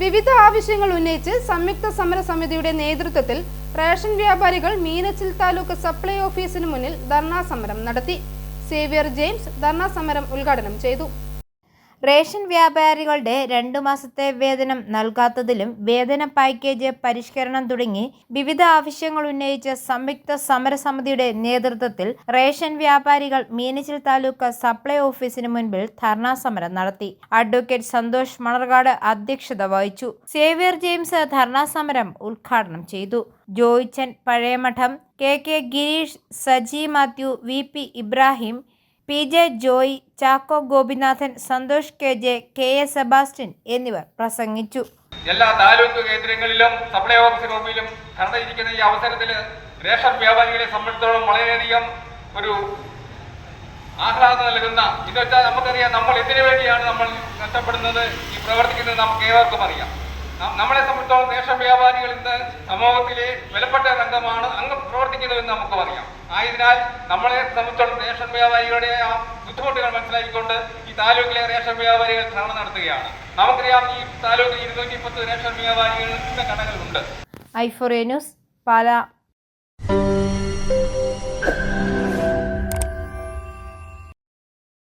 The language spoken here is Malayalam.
വിവിധ ആവശ്യങ്ങൾ ഉന്നയിച്ച് സംയുക്ത സമരസമിതിയുടെ നേതൃത്വത്തിൽ റേഷൻ വ്യാപാരികൾ മീനച്ചിൽ താലൂക്ക് സപ്ലൈ ഓഫീസിന് മുന്നിൽ ധർണാ സമരം നടത്തി. സേവിയർ ജെയിംസ് ധർണാ സമരം ഉദ്ഘാടനം ചെയ്തു. റേഷൻ വ്യാപാരികളുടെ രണ്ടു മാസത്തെ വേതനം നൽകാത്തതിലും വേതന പാക്കേജ് പരിഷ്കരണം തുടങ്ങി വിവിധ ആവശ്യങ്ങൾ ഉന്നയിച്ച സംയുക്ത സമരസമിതിയുടെ നേതൃത്വത്തിൽ റേഷൻ വ്യാപാരികൾ മീനച്ചിൽ താലൂക്ക് സപ്ലൈ ഓഫീസിന് മുൻപിൽ ധർണാ സമരം നടത്തി. അഡ്വക്കേറ്റ് സന്തോഷ് മണർകാട് അധ്യക്ഷത വഹിച്ചു. സേവ്യർ ജെയിംസ് ധർണാ സമരം ഉദ്ഘാടനം ചെയ്തു. Joichan Pazhayamadom K K Gireesh Saji Mathew V P Ibrahim P J Joy Chacko Gopinathan Santhosh K J K S Sebastian എന്നിവർ പ്രസംഗിച്ചു. എല്ലാ താലൂക്ക് കേന്ദ്രങ്ങളിലും സപ്ലൈ ഓഫീസ് റൂമിലും കടന്നിരിക്കുന്ന ഈ അവസരത്തിൽ റേഷൻ വ്യാപാരികളെ സംബന്ധിച്ചിടത്തോളം വളരെയധികം ഒരു ആഹ്ലാദം നൽകുന്ന വെച്ചാൽ നമുക്കറിയാം. നമ്മൾ എന്തിനു വേണ്ടിയാണ് നമ്മൾ കഷ്ടപ്പെടുന്നത് ഈ പ്രവർത്തിക്കുന്നത് നമുക്ക് ഏവർക്കും അറിയാം. നമ്മളെ സംബന്ധിച്ചോളം റേഷൻ വ്യാപാരികൾ ഇന്ന് സമൂഹത്തിലെ വിലപ്പെട്ട രംഗമാണ് അങ്ങ് പ്രവർത്തിക്കുന്നതെന്ന് നമുക്ക് അറിയാം ആയതിനാൽ നമ്മളെ സംബന്ധിച്ചോളം റേഷൻ വ്യാപാരികളുടെ ആ ബുദ്ധിമുട്ടുകൾ മനസ്സിലാക്കിക്കൊണ്ട് ഈ താലൂക്കിലെ റേഷൻ വ്യാപാരികൾ ഭ്രമണം നടത്തുകയാണ്. നമുക്കറിയാം ഈ താലൂക്കിൽ ഇരുന്നൂറ്റി പത്ത് റേഷൻ വ്യാപാരികൾ കടകളുണ്ട്. കടകളുണ്ട് ഫോർ ന്യൂസ് പാല.